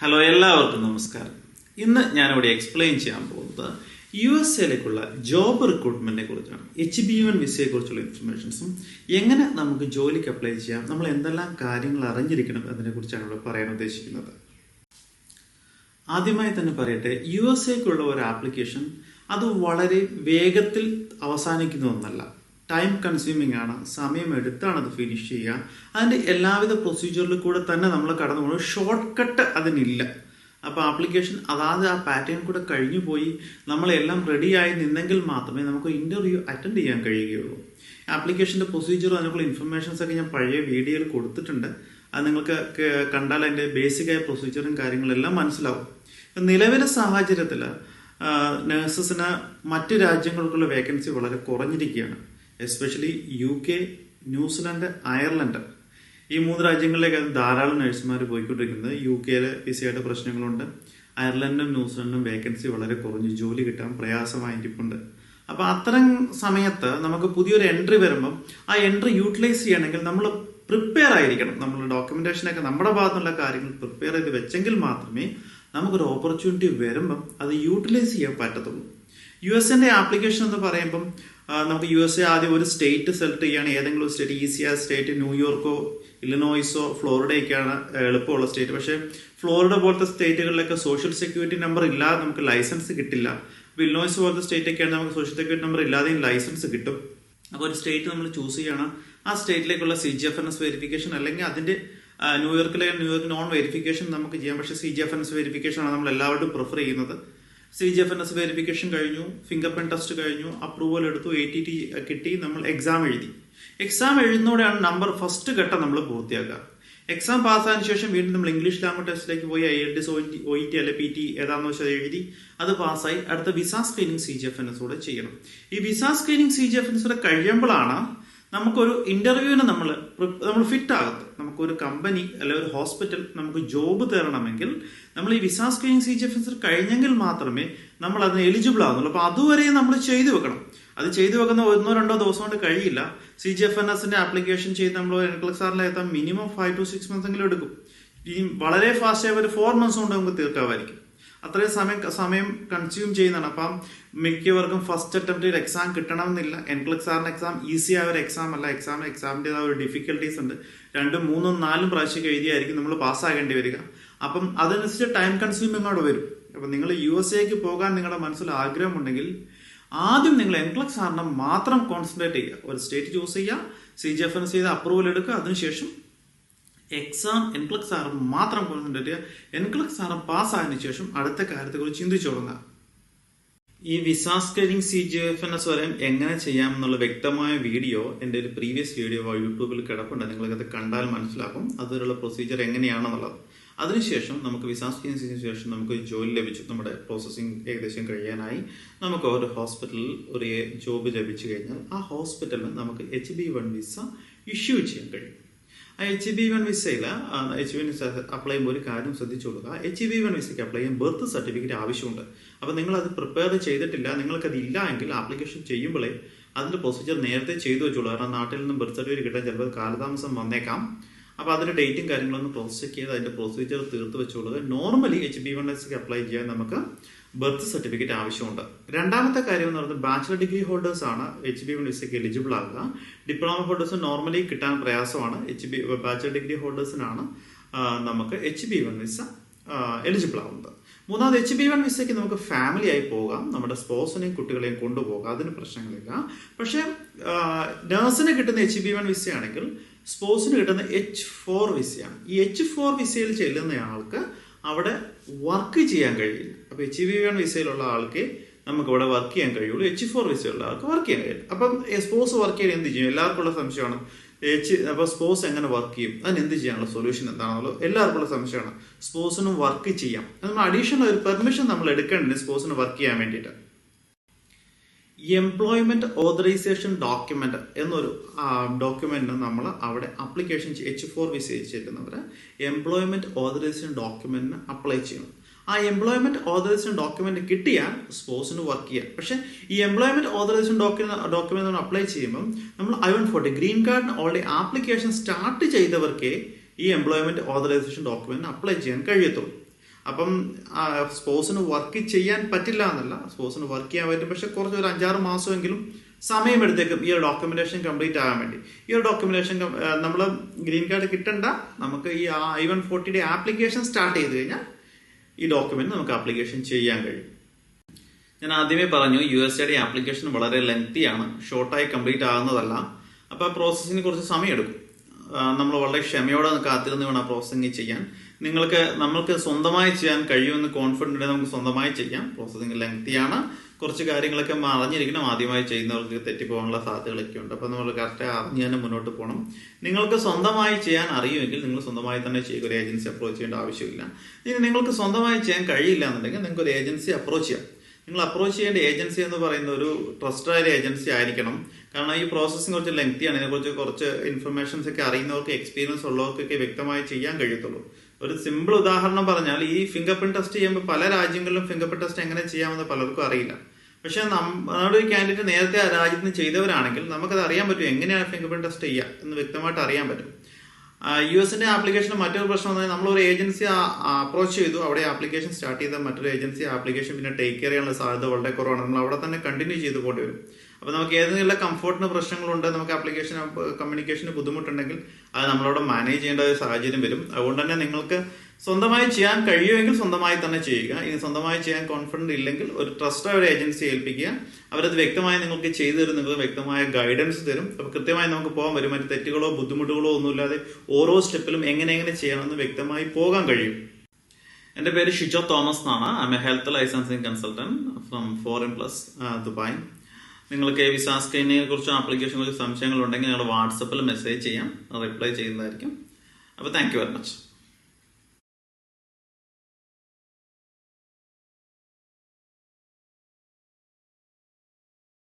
Hello എല്ലാവർക്കും നമസ്കാരം. ഇന്ന് ഞാനിവിടെ എക്സ്പ്ലെയിൻ ചെയ്യാൻ പോകുന്നത് യു എസ് എയിലേക്കുള്ള ജോബ് റിക്രൂട്ട്മെന്റിനെ കുറിച്ചാണ്. എച്ച് ബി എൻ വിസയെ കുറിച്ചുള്ള ഇൻഫർമേഷൻസും എങ്ങനെ നമുക്ക് ജോലിക്ക് അപ്ലൈ ചെയ്യാം നമ്മൾ എന്തെല്ലാം കാര്യങ്ങൾ അറിഞ്ഞിരിക്കണം എന്നതിനെ കുറിച്ചാണ് ഇവിടെ പറയാൻ ഉദ്ദേശിക്കുന്നത്. ആദ്യമായി തന്നെ പറയട്ടെ യു എസ് എക്കുള്ള ഒരു ആപ്ലിക്കേഷൻ അത് വളരെ വേഗത്തിൽ അവസാനിക്കുന്ന ഒന്നല്ല. ടൈം കൺസ്യൂമിംഗ് ആണ്. സമയം എടുത്താണ് അത് ഫിനിഷ് ചെയ്യുക. അതിന്റെ എല്ലാവിധ പ്രൊസീജിയറിൽ കൂടെ തന്നെ നമ്മൾ കടന്നു പോകുന്നത് ഷോർട്ട് കട്ട് അതിനില്ല. അപ്പോൾ ആപ്ലിക്കേഷൻ അതാത് ആ പാറ്റേൺ കൂടെ കഴിഞ്ഞു പോയി. നമ്മളെല്ലാം റെഡിയായി നിന്നെങ്കിൽ മാത്രമേ നമുക്ക് ഇന്റർവ്യൂ അറ്റൻഡ് ചെയ്യാൻ കഴിയുകയുള്ളൂ. ആപ്ലിക്കേഷന്റെ പ്രൊസീജിയർ അതിനുള്ള ഇൻഫർമേഷൻസ് ഒക്കെ ഞാൻ പഴയ വീഡിയോയിൽ കൊടുത്തിട്ടുണ്ട്. അത് നിങ്ങൾക്ക് കണ്ടാൽ അതിന്റെ ബേസിക്കായ പ്രൊസീജിയറും കാര്യങ്ങളെല്ലാം മനസ്സിലാവും. നിലവിലെ സാഹചര്യത്തിൽ നഴ്സസിന് മറ്റ് രാജ്യങ്ങൾക്കുള്ള വേക്കൻസി വളരെ കുറഞ്ഞിരിക്കുകയാണ്. Especially U K New Zealand Ireland ഈ മൂന്ന് രാജ്യങ്ങളിലേക്കാണ് ധാരാളം നഴ്സുമാർ പോയിക്കൊണ്ടിരിക്കുന്നത്. യു കെയിലെ വിസയുടെ പ്രശ്നങ്ങളുണ്ട്. അയർലൻഡും ന്യൂസിലൻഡും വേക്കൻസി വളരെ കുറഞ്ഞു. ജോലി കിട്ടാൻ പ്രയാസമായിരിക്കുന്നുണ്ട് അപ്പൊ അത്തരം സമയത്ത് നമുക്ക് പുതിയൊരു എൻട്രി വരുമ്പം ആ എൻട്രി യൂട്ടിലൈസ് ചെയ്യണമെങ്കിൽ നമ്മൾ പ്രിപ്പയർ ആയിരിക്കണം. നമ്മൾ ഡോക്യുമെന്റേഷനൊക്കെ നമ്മുടെ ഭാഗത്തുള്ള കാര്യങ്ങൾ പ്രിപ്പയർ ചെയ്ത് വെച്ചെങ്കിൽ മാത്രമേ നമുക്കൊരു ഓപ്പർച്യൂണിറ്റി വരുമ്പം അത് യൂട്ടിലൈസ് ചെയ്യാൻ പറ്റത്തുള്ളൂ. യു എസിന്റെ ആപ്ലിക്കേഷൻ എന്ന് പറയുമ്പം നമുക്ക് യു എസ് എ ആദ്യം ഒരു സ്റ്റേറ്റ് സെലക്ട് ചെയ്യുകയാണ് ഏതെങ്കിലും സ്റ്റേറ്റ് ഈസിയ സ്റ്റേറ്റ് ന്യൂയോർക്കോ ഇല്ലിനോയിസോ ഫ്ലോറിഡയൊക്കെയാണ് എളുപ്പമുള്ള സ്റ്റേറ്റ് പക്ഷേ ഫ്ലോറിഡ പോലത്തെ സ്റ്റേറ്റുകളിലൊക്കെ സോഷ്യൽ സെക്യൂരിറ്റി നമ്പർ ഇല്ലാതെ നമുക്ക് ലൈസൻസ് കിട്ടില്ല. അപ്പോൾ ഇല്ലനോയ്സ് പോലത്തെ സ്റ്റേറ്റ് ഒക്കെയാണ് നമുക്ക് സോഷ്യൽ സെക്യൂരിറ്റി നമ്പർ ഇല്ലാതെയും ലൈസൻസ് കിട്ടും. അപ്പോൾ ഒരു സ്റ്റേറ്റ് നമ്മൾ ചൂസ് ചെയ്യണം. ആ സ്റ്റേറ്റിലേക്കുള്ള C G F N S verification അല്ലെങ്കിൽ അതിന്റെ ന്യൂയോർക്കിലെ ന്യൂയോർക്ക് നോൺ വെരിഫിക്കേഷൻ നമുക്ക് ചെയ്യാം. പക്ഷേ C G F N S verification ആണ് നമ്മൾ എല്ലാവരും പ്രിഫർ ചെയ്യുന്നത്. C G F N S verification കഴിഞ്ഞു ഫിംഗർ പ്രിന്റ് ടെസ്റ്റ് കഴിഞ്ഞു അപ്രൂവൽ എടുത്തു എ ടി ടി കിട്ടി നമ്മൾ എക്സാം എഴുതി. എക്സാം എഴുതുന്നതോടെയാണ് നമ്പർ ഫസ്റ്റ് ഘട്ടം നമ്മൾ പൂർത്തിയാക്കുക. എക്സാം പാസ്സായതിനു ശേഷം വീണ്ടും നമ്മൾ ഇംഗ്ലീഷ് ലാംഗ്വേജ് ടെസ്റ്റിലേക്ക് പോയി I L T O E T അല്ലെ പി ടി ഏതാണെന്ന് വെച്ചാൽ എഴുതി അത് പാസ്സായി അടുത്ത visa screening C G F N S കൂടെ ചെയ്യണം. ഈ visa screening C G F N S കൂടെ കഴിയുമ്പോഴാണ് നമുക്കൊരു ഇന്റർവ്യൂവിന് നമ്മൾ നമ്മൾ ഫിറ്റ് ആകത്ത് നമുക്കൊരു കമ്പനി അല്ലെ ഒരു ഹോസ്പിറ്റൽ നമുക്ക് ജോബ് തരണമെങ്കിൽ നമ്മൾ ഈ visa screening C G F S കഴിഞ്ഞെങ്കിൽ മാത്രമേ നമ്മൾ അതിന് എലിജിബിൾ ആകുന്നുള്ളൂ അപ്പൊ അതുവരെ നമ്മൾ ചെയ്തു വെക്കണം. അത് ചെയ്തു വെക്കുന്ന ഒന്നോ രണ്ടോ ദിവസം കൊണ്ട് കഴിയില്ല. സി ജി എഫ് എൻ എസിന്റെ ആപ്ലിക്കേഷൻ ചെയ്ത് നമ്മൾ എൻക്ലക്സാറിൽ എത്താൻ minimum five to six months എങ്കിലും എടുക്കും. ഇനി വളരെ ഫാസ്റ്റ് ആയ ഒരു ഫോർ മന്ത്സ് കൊണ്ട് നമുക്ക് തീർക്കാമായിരിക്കും. അത്രയും സമയം സമയം കൺസ്യൂം ചെയ്യുന്നതാണ്. അപ്പം മിക്കവർക്കും ഫസ്റ്റ് അറ്റംപ്റ്റിൽ എക്സാം കിട്ടണമെന്നില്ല. എൻക്ലക്സ് സാറിന് എക്സാം ഈസി ആയ ഒരു എക്സാം അല്ല. എക്സാം എക്സാമിന്റെതായ ഒരു ഡിഫിക്കൽട്ടീസ് ഉണ്ട്. രണ്ടും മൂന്നും നാലും പ്രാവശ്യം എഴുതിയായിരിക്കും നമ്മൾ പാസ്സാകേണ്ടി വരിക. അപ്പം അതനുസരിച്ച് ടൈം കൺസ്യൂമിംഗ് അവിടെ വരും. അപ്പം നിങ്ങൾ യു എസ് എക്ക് പോകാൻ നിങ്ങളുടെ മനസ്സിൽ ആഗ്രഹമുണ്ടെങ്കിൽ ആദ്യം നിങ്ങൾ എൻക്ലക്സ് സാറിനെ മാത്രം കോൺസെൻട്രേറ്റ് ചെയ്യുക. ഒരു സ്റ്റേറ്റ് ചൂസ് ചെയ്യുക സി ജി എഫ് എൻ ചെയ്ത് അപ്രൂവൽ എടുക്കുക. അതിനുശേഷം എക്സാം എൻക്ലക്സ് സാർ മാത്രം കോൺസെൻട്രേറ്റ് ചെയ്യുക എൻക്ലക്സ് പാസ് പാസ്സായതിനു ശേഷം അടുത്ത കാര്യത്തെക്കുറിച്ച് ചിന്തിച്ചു തുടങ്ങുക ഈ visa scaling C G F N S വരെയും എങ്ങനെ ചെയ്യാം എന്നുള്ള വ്യക്തമായ വീഡിയോ എന്റെ ഒരു പ്രീവിയസ് വീഡിയോ യൂട്യൂബിൽ കിടപ്പുണ്ട്. നിങ്ങൾക്കത് കണ്ടാൽ മനസ്സിലാക്കും അതിലുള്ള പ്രൊസീജിയർ എങ്ങനെയാണെന്നുള്ളത്. അതിനുശേഷം നമുക്ക് വിസ സ്കെയിലിംഗ് ശേഷം നമുക്ക് ജോലി ലഭിച്ചു. നമ്മുടെ പ്രോസസ്സിംഗ് ഏകദേശം കഴിയാനായി. നമുക്ക് ഒരു ഹോസ്പിറ്റലിൽ ഒരു ജോബ് ലഭിച്ചു കഴിഞ്ഞാൽ ആ ഹോസ്പിറ്റലിൽ നമുക്ക് H B one visa issue ചെയ്യാൻ കഴിയും. എച്ച് ബി വൺ വിസയിൽ H B one visa apply ചെയ്യുമ്പോൾ ഒരു കാര്യം ശ്രദ്ധിച്ചു കൊടുക്കുക. എച്ച് ബി വൺ വിസയ്ക്ക് അപ്ലൈ ചെയ്യാൻ ബർത്ത് സർട്ടിഫിക്കറ്റ് ആവശ്യമുണ്ട്. അപ്പോൾ നിങ്ങൾ അത് പ്രിപ്പയർ ചെയ്തിട്ടില്ല നിങ്ങൾക്കത് ഇല്ല എങ്കിൽ ആപ്ലിക്കേഷൻ ചെയ്യുമ്പോഴേ അതിന്റെ പ്രൊസീജിയർ നേരത്തെ ചെയ്തു വെച്ചോളൂ. കാരണം നാട്ടിൽ നിന്നും ബർത്ത് സർട്ടിഫിക്കറ്റ് കിട്ടാൻ ചിലപ്പോൾ കാലതാമസം വന്നേക്കാം. അപ്പോൾ അതിന്റെ ഡേറ്റും കാര്യങ്ങളൊന്നും ക്രോസ് ചെക്ക് ചെയ്ത് അതിന്റെ പ്രൊസീജിയർ തീർത്ത് വെച്ചോളുക. നോർമലി എച്ച് ബി വൺ വിസയ്ക്ക് അപ്ലൈ ചെയ്യാൻ നമുക്ക് ബർത്ത് സർട്ടിഫിക്കറ്റ് ആവശ്യമുണ്ട്. രണ്ടാമത്തെ കാര്യം എന്ന് പറയുന്നത് ബാച്ചിലർ ഡിഗ്രി ഹോൾഡേഴ്സ് ആണ് എച്ച് ബി വൺ വിസയ്ക്ക് എലിജിബിൾ ആകുക ഡിപ്ലോമ ഹോൾഡേഴ്സ് നോർമലി കിട്ടാൻ പ്രയാസമാണ്. എച്ച് ബി ബാച്ചിലർ ഡിഗ്രി ഹോൾഡേഴ്സിനാണ് നമുക്ക് H B one visa eligible ആവുന്നത്. മൂന്നാമത് എച്ച് ബി വൺ വിസയ്ക്ക് നമുക്ക് ഫാമിലി ആയി പോകാം. നമ്മുടെ സ്പോസിനെയും കുട്ടികളെയും കൊണ്ടുപോകാം. അതിന് പ്രശ്നങ്ങളില്ല. പക്ഷേ നഴ്സിന് കിട്ടുന്ന എച്ച് ബി വൺ വിസയാണെങ്കിൽ സ്പോസിന് കിട്ടുന്ന എച്ച് ഫോർ വിസയാണ്. ഈ എച്ച് ഫോർ വിസയിൽ ചെല്ലുന്ന ആൾക്ക് അവിടെ വർക്ക് ചെയ്യാൻ കഴിയില്ല. അപ്പൊ എച്ച് വി വൺ വിസയിലുള്ള ആൾക്ക് നമുക്ക് ഇവിടെ വർക്ക് ചെയ്യാൻ കഴിയുള്ളൂ. എച്ച് ഫോർ വിസയുള്ള ആൾക്ക് വർക്ക് ചെയ്യാൻ കഴിയില്ല. അപ്പം സ്പോസ് വർക്ക് ചെയ്യാൻ എന്ത് ചെയ്യും? എല്ലാവർക്കും ഉള്ള സംശയമാണ്. എച്ച് അപ്പൊ സ്പോസ് എങ്ങനെ വർക്ക് ചെയ്യും? അതിന് എന്ത് ചെയ്യാനുള്ള സൊല്യൂഷൻ എന്താണല്ലോ എല്ലാവർക്കും ഉള്ള സംശയമാണ് സ്പോസിനും വർക്ക് ചെയ്യാം. നമ്മൾ അഡീഷണൽ ഒരു പെർമിഷൻ നമ്മൾ എടുക്കേണ്ടത് സ്പോസിന് വർക്ക് ചെയ്യാൻ വേണ്ടിയിട്ട്. എംപ്ലോയ്മെന്റ് ഓതറൈസേഷൻ ഡോക്യുമെന്റ് എന്നൊരു ഡോക്യുമെന്റ് നമ്മൾ അവിടെ അപ്ലിക്കേഷൻ എച്ച് ഫോർ വിസ ചെല്ലുന്നവർ എംപ്ലോയ്മെന്റ് ഓതറൈസേഷൻ ഡോക്യുമെന്റിന് അപ്ലൈ ചെയ്യണം. ആ എംപ്ലോയ്മെന്റ് ഓതറൈസേഷൻ ഡോക്യുമെന്റ് കിട്ടിയാൽ സ്പോസിന് വർക്ക് ചെയ്യാം. പക്ഷേ ഈ employment authorisation document document apply ചെയ്യുമ്പോൾ നമ്മൾ ഐ വൺ ഫോർട്ടി ഗ്രീൻ കാർഡിന് ഓൾറെഡി ആപ്ലിക്കേഷൻ സ്റ്റാർട്ട് ചെയ്തവർക്കേ ഈ എംപ്ലോയ്മെന്റ് ഓതറൈസേഷൻ ഡോക്യുമെന്റ് അപ്ലൈ ചെയ്യാൻ കഴിയത്തുള്ളൂ. അപ്പം സ്പോസിന് വർക്ക് ചെയ്യാൻ പറ്റില്ല എന്നല്ല. സ്പോസിന് വർക്ക് ചെയ്യാൻ പറ്റും പക്ഷെ കുറച്ച് ഒരു അഞ്ചാറ് മാസമെങ്കിലും സമയമെടുത്തേക്കും ഈ ഒരു ഡോക്യുമെന്റേഷൻ കംപ്ലീറ്റ് ആകാൻ വേണ്ടി. ഈ ഒരു ഡോക്യുമെന്റേഷൻ നമ്മൾ ഗ്രീൻ കാർഡ് കിട്ടണ്ട. നമുക്ക് ഈ ഐ വൺ ഫോർട്ടിയുടെ ആപ്ലിക്കേഷൻ സ്റ്റാർട്ട് ചെയ്ത് കഴിഞ്ഞാൽ ഈ ഡോക്യുമെന്റ് നമുക്ക് ആപ്ലിക്കേഷൻ ചെയ്യാൻ കഴിയും. ഞാൻ ആദ്യമേ പറഞ്ഞു യു എസ് എയുടെ ആപ്ലിക്കേഷൻ വളരെ ലെങ്തി ആണ്. ഷോർട്ടായി കംപ്ലീറ്റ് ആകുന്നതല്ല. അപ്പോൾ ആ പ്രോസസ്സിന് കുറച്ച് സമയമെടുക്കും നമ്മൾ വളരെ ക്ഷമയോടെ കാത്തിരുന്ന് വേണം ആ പ്രോസസ്സിങ് ചെയ്യാൻ. നിങ്ങൾക്ക് നമ്മൾക്ക് സ്വന്തമായി ചെയ്യാൻ കഴിയുമെന്ന് കോൺഫിഡന്റ് നമുക്ക് സ്വന്തമായി ചെയ്യാം. പ്രോസസ്സിങ് ലെങ്തിയാണ് കുറച്ച് കാര്യങ്ങളൊക്കെ അറിഞ്ഞിരിക്കണം. ആദ്യമായി ചെയ്യുന്നവർക്ക് തെറ്റിപ്പോകാനുള്ള സാധ്യതകളൊക്കെ ഉണ്ട്. അപ്പോൾ നമ്മൾ കറക്റ്റ് അറിഞ്ഞ് തന്നെ മുന്നോട്ട് പോകണം. നിങ്ങൾക്ക് സ്വന്തമായി ചെയ്യാൻ അറിയുമെങ്കിൽ നിങ്ങൾ സ്വന്തമായി തന്നെ ചെയ്യുക. ഒരു ഏജൻസി അപ്രോച്ച് ചെയ്യേണ്ട ആവശ്യമില്ല. ഇനി നിങ്ങൾക്ക് സ്വന്തമായി ചെയ്യാൻ കഴിയില്ല എന്നുണ്ടെങ്കിൽ നിങ്ങൾക്ക് ഒരു ഏജൻസി അപ്രോച്ച് ചെയ്യാം. നിങ്ങൾ അപ്രോച്ച് ചെയ്യേണ്ട ഏജൻസി എന്ന് പറയുന്ന ഒരു ട്രസ്റ്റഡ് ആയ ഏജൻസി ആയിരിക്കണം. കാരണം ഈ പ്രോസസ്സിങ് കുറച്ച് ലെങ്തിയാണ് ഇതിനെക്കുറിച്ച് കുറച്ച് ഇൻഫർമേഷൻസ് ഒക്കെ അറിയുന്നവർക്ക് എക്സ്പീരിയൻസ് ഉള്ളവർക്കൊക്കെ വ്യക്തമായി ചെയ്യാൻ കഴിയത്തുള്ളൂ. ഒരു സിമ്പിൾ ഉദാഹരണം പറഞ്ഞാൽ ഈ ഫിംഗർ പ്രിന്റ് ടെസ്റ്റ് ചെയ്യുമ്പോൾ പല രാജ്യങ്ങളിലും ഫിംഗർ പ്രിന്റ് ടെസ്റ്റ് എങ്ങനെ ചെയ്യാമെന്ന് പലർക്കും അറിയില്ല. പക്ഷെ നമ്മുടെ ഒരു കാൻഡിഡേറ്റ് നേരത്തെ ആ രാജ്യത്ത് നിന്ന് ചെയ്തവരാണെങ്കിൽ നമുക്കത് അറിയാൻ പറ്റും എങ്ങനെയാണ് ഫിംഗർ പ്രിന്റ് ടെസ്റ്റ് ചെയ്യുക എന്ന് വ്യക്തമായിട്ട് അറിയാൻ പറ്റും. യു എസിന്റെ ആപ്ലിക്കേഷന് മറ്റൊരു പ്രശ്നം എന്ന് നമ്മൾ ഒരു ഏജൻസി അപ്രോച്ച് ചെയ്തു. അവിടെ ആപ്ലിക്കേഷൻ സ്റ്റാർട്ട് ചെയ്ത മറ്റൊരു ഏജൻസി ആപ്ലിക്കേഷൻ പിന്നെ ടേക്ക് കെയർ ചെയ്യാനുള്ള സാധ്യത വളരെ കുറവാണ്. നമ്മൾ അവിടെ തന്നെ കണ്ടിന്യൂ ചെയ്തു പോകേണ്ടി വരും. അപ്പോൾ നമുക്ക് ഏതെങ്കിലും കംഫോർട്ടിന് പ്രശ്നങ്ങളുണ്ട് നമുക്ക് ആപ്ലിക്കേഷൻ കമ്മ്യൂണിക്കേഷന് ബുദ്ധിമുട്ടുണ്ടെങ്കിൽ അത് നമ്മളവിടെ മാനേജ് ചെയ്യേണ്ട ഒരു സാഹചര്യം വരും. അതുകൊണ്ട് തന്നെ നിങ്ങൾക്ക് സ്വന്തമായി ചെയ്യാൻ കഴിയുമെങ്കിൽ സ്വന്തമായി തന്നെ ചെയ്യുക. ഇനി സ്വന്തമായി ചെയ്യാൻ കോൺഫിഡന്റ് ഇല്ലെങ്കിൽ ഒരു ട്രസ്റ്റ് ഒരു ഏജൻസി ഏൽപ്പിക്കുക. അവരത് വ്യക്തമായി നിങ്ങൾക്ക് ചെയ്തു തരും നിങ്ങൾക്ക് വ്യക്തമായ ഗൈഡൻസ് തരും. അപ്പോൾ കൃത്യമായി നമുക്ക് പോകാൻ വരും. മറ്റു തെറ്റുകളോ ബുദ്ധിമുട്ടുകളോ ഒന്നുമില്ലാതെ ഓരോ സ്റ്റെപ്പിലും എങ്ങനെ എങ്ങനെ ചെയ്യണമെന്ന് വ്യക്തമായി പോകാൻ കഴിയും. എന്റെ പേര് ഷിജോ തോമസ് എന്നാണ്. I am a health licensing consultant from foreign plus Dubai. നിങ്ങൾക്ക് വിസ സ്ക്രീനിങ്ങിനെ കുറിച്ചും ആപ്ലിക്കേഷനെ കുറിച്ച് സംശയങ്ങൾ ഉണ്ടെങ്കിൽ നിങ്ങൾ വാട്സപ്പിൽ മെസ്സേജ് ചെയ്യാം. റിപ്ലൈ ചെയ്യുന്നതായിരിക്കും. അപ്പോൾ താങ്ക് യു വെരി മച്ച്